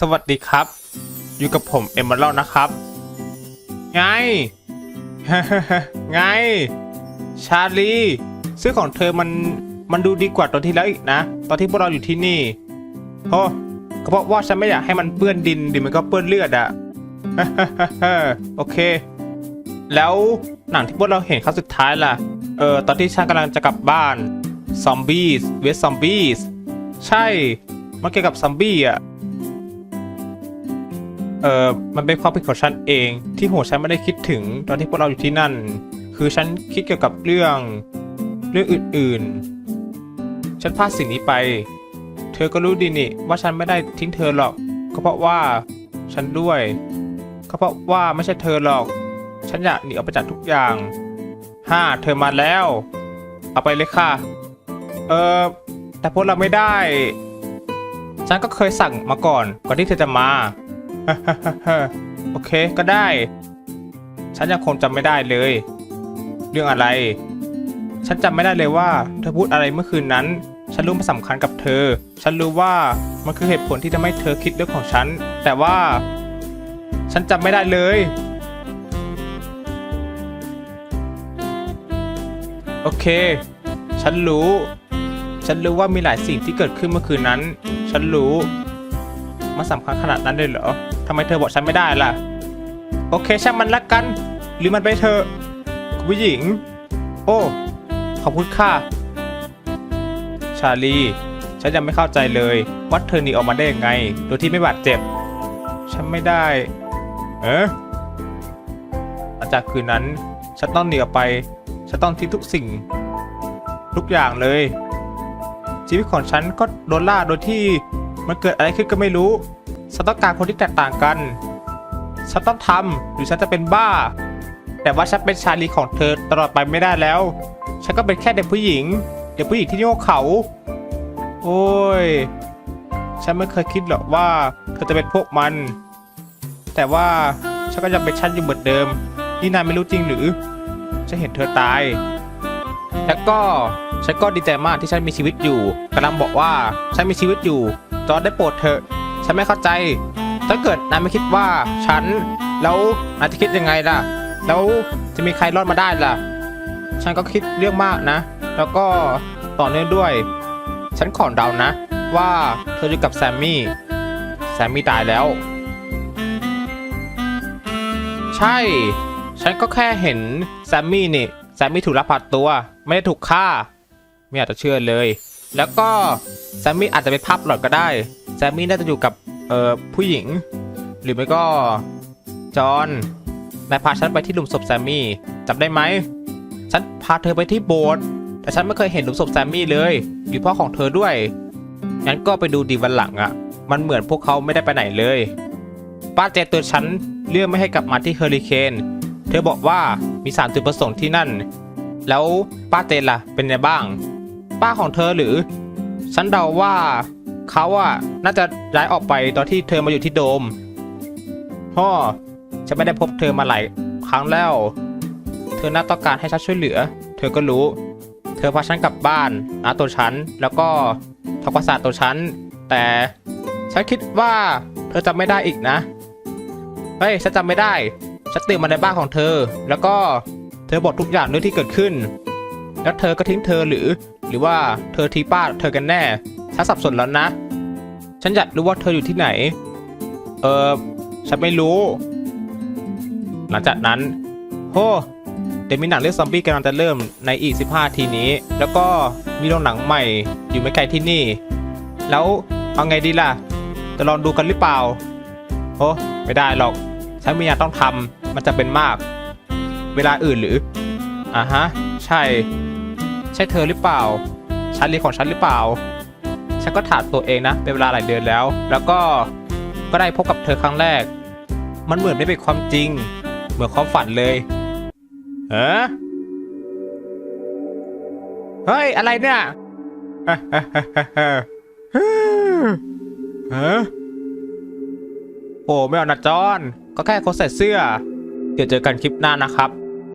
สวัสดีครับ อยู่กับผมเอมเบอร์นะครับ ไง ไง ชาลีเสื้อของเธอมันมันดูดีกว่าตอนที่แล้วอีกนะ ตอนที่พวกเราอยู่ที่นี่โอ้ก็เพราะว่าฉันไม่อยากให้มันเปื้อนดินดิมันก็เปื้อนเลือดอะโอเค แล้วหนังที่พวกเราเห็นครั้งสุดท้ายล่ะ เออตอนที่ฉันกำลังจะกลับบ้านซอมบี้เวสซอมบี้ใช่มันเกี่ยวกับซอมบี้อะ เออมันเป็นความผิดของฉันเองที่หัวฉันไม่ได้คิดถึงตอนที่พวกเราอยู่ที่นั่น คือฉันคิดเกี่ยวกับเรื่องเรื่องอื่นๆ ฉันพลาดสิ่งนี้ไป เธอก็รู้ดีนี่ว่าฉันไม่ได้ทิ้งเธอหรอก ก็เพราะว่าฉันด้วย ก็เพราะว่าไม่ใช่เธอหรอก ฉันอยากหนีออกไปจากทุกอย่างห้าเธอมาแล้ว เอาไปเลยค่ะ เออแต่พวกเราไม่ได้ ฉันก็เคยสั่งมาก่อนก่อนที่เธอจะมา โอเคก็ได้ ฉันยังคงจำไม่ได้เลย เรื่องอะไร ฉันจำไม่ได้เลยว่า เธอพูดอะไรเมื่อคืนนั้น ฉันรู้มันสำคัญกับเธอ ฉันรู้ว่ามันคือเหตุผลที่ทำให้เธอคิดเรื่องของฉัน แต่ว่า ฉันจำไม่ได้เลย โอเค ฉันรู้ ฉันรู้ว่ามีหลายสิ่งที่เกิดขึ้นเมื่อคืนนั้น ฉันรู้ มันสำคัญขนาดนั้นเลยเหรอทำไมเธอบอกฉันไม่ได้ล่ะ โอเคช่างมันละกัน หรือมันไปเถอคุณผู้หญิง โอ้ ขอบคุณค่ะ ชาลี ฉันยังไม่เข้าใจเลยว่าเธอหนีออกมาได้ยังไง โดยที่ไม่บาดเจ็บ ฉันไม่ได้ เอ๊ะหลังจากคืนนั้น ฉันต้องหนีออกไป ฉันต้องทิ้งทุกสิ่ง ทุกอย่างเลย ชีวิตของฉันก็โดนล่าโดยที่ มันเกิดอะไรขึ้นก็ไม่รู้ ฉันต้องการคนที่แตกต่างกัน ฉันต้องทำหรือฉันจะเป็นบ้า แต่ว่าฉันเป็นชาลีของเธอตลอดไปไม่ได้แล้ว ฉันก็เป็นแค่เด็กผู้หญิง เด็กผู้หญิงที่โง่เขา โอ้ย ฉันไม่เคยคิดหรอกว่าเธอจะเป็นพวกมัน แต่ว่าฉันก็ยังเป็นฉันอยู่เหมือนเดิม นี่นายไม่รู้จริงหรือ ฉันเห็นเธอตาย แล้วก็ฉันก็ดีใจมากที่ฉันมีชีวิตอยู่กำลังบอกว่าฉันมีชีวิตอยู่ จอร์จได้โปรดเถอะ ฉันไม่เข้าใจ ถ้าเกิดนายไม่คิดว่าฉัน แล้วนายจะคิดยังไงล่ะ แล้วจะมีใครรอดมาได้ล่ะ ฉันก็คิดเรื่องมากนะ แล้วก็ต่อเนื่องด้วย ฉันขอเดานะ ว่าเธออยู่กับแซมมี่ แซมมี่ตายแล้ว ใช่ ฉันก็แค่เห็นแซมมี่นี่ แซมมี่ถูกลักพาตัว ไม่ได้ถูกฆ่า ไม่อยากจะเชื่อเลย แล้วก็แซมมี่อาจจะเป็นภาพหลอนก็ได้แซมมี่น่าจะอยู่กับเอ่อผู้หญิง หรือไม่ก็จอห์นนายพาฉันไปที่หลุมศพแซมมี่จำได้ไหมฉันพาเธอไปที่โบสถ์แต่ฉันไม่เคยเห็นหลุมศพแซมมี่เลยอยู่พ่อของเธอด้วยงั้นก็ไปดูดีวันหลังอะ่ะ มันเหมือนพวกเขาไม่ได้ไปไหนเลยป้าเจตือนฉันเรื่องไม่ให้กลับมาที่เฮอริเคนเธอบอกว่ามีสามจุดประสงค์ที่นั่น แล้วป้าเจนล่ะเป็นไงบ้าง ป้าของเธอหรือ ฉันเดาว่าเขาอะน่าจะย้ายออกไปตอนที่เธอมาอยู่ที่โดมพ่อฉันไม่ได้พบเธอมาหลายครั้งแล้ว เธอน่าต้องการให้ฉันช่วยเหลือ เธอก็รู้ เธอพาฉันกลับบ้านอาตัวฉัน แล้วก็ทำความสะอาดตัวฉัน แต่ฉันคิดว่าเธอจำไม่ได้อีกนะ เฮ้ย ฉันจำไม่ได้ ฉันตื่นมาในบ้านของเธอ แล้วก็เธอบอกทุกอย่างเรื่องที่เกิดขึ้น แล้วเธอก็ทิ้งเธอหรือ รือว่าเธอทิ้งป้าเธอกันแน่ ฉันสับสนแล้วนะ ฉันอยากรู้ว่าเธออยู่ที่ไหน เออฉันไม่รู้ หลังจากนั้นโอ้เดี๋ยวมีหนังเรื่องซอมบี้กำลังจะเริ่มในอีก 15 ทีนี้ แล้วก็มีโรงหนังใหม่อยู่ไม่ไกลที่นี่ แล้วเอาไงดีล่ะ จะลองดูกันหรือเปล่า โอ้ไม่ได้หรอก ฉันมีงานต้องทำมันจะเป็นมาก เวลาอื่นหรืออ่าฮะ ใช่ ใช่เธอหรือเปล่าชาลีของฉันหรือเปล่า ฉันก็ถามตัวเองนะ เป็นเวลาหลายเดือนแล้ว แล้วก็ ก็ได้พบกับเธอครั้งแรก มันเหมือนไม่เป็นความจริง เหมือนความฝันเลยเออเฮ้ย อะไรเนี่ยฮะโอ้ไม่เอานะจอน ก็แค่โคนใส่เสื้อ เดี๋ยวเจอกันคลิปหน้านะครับ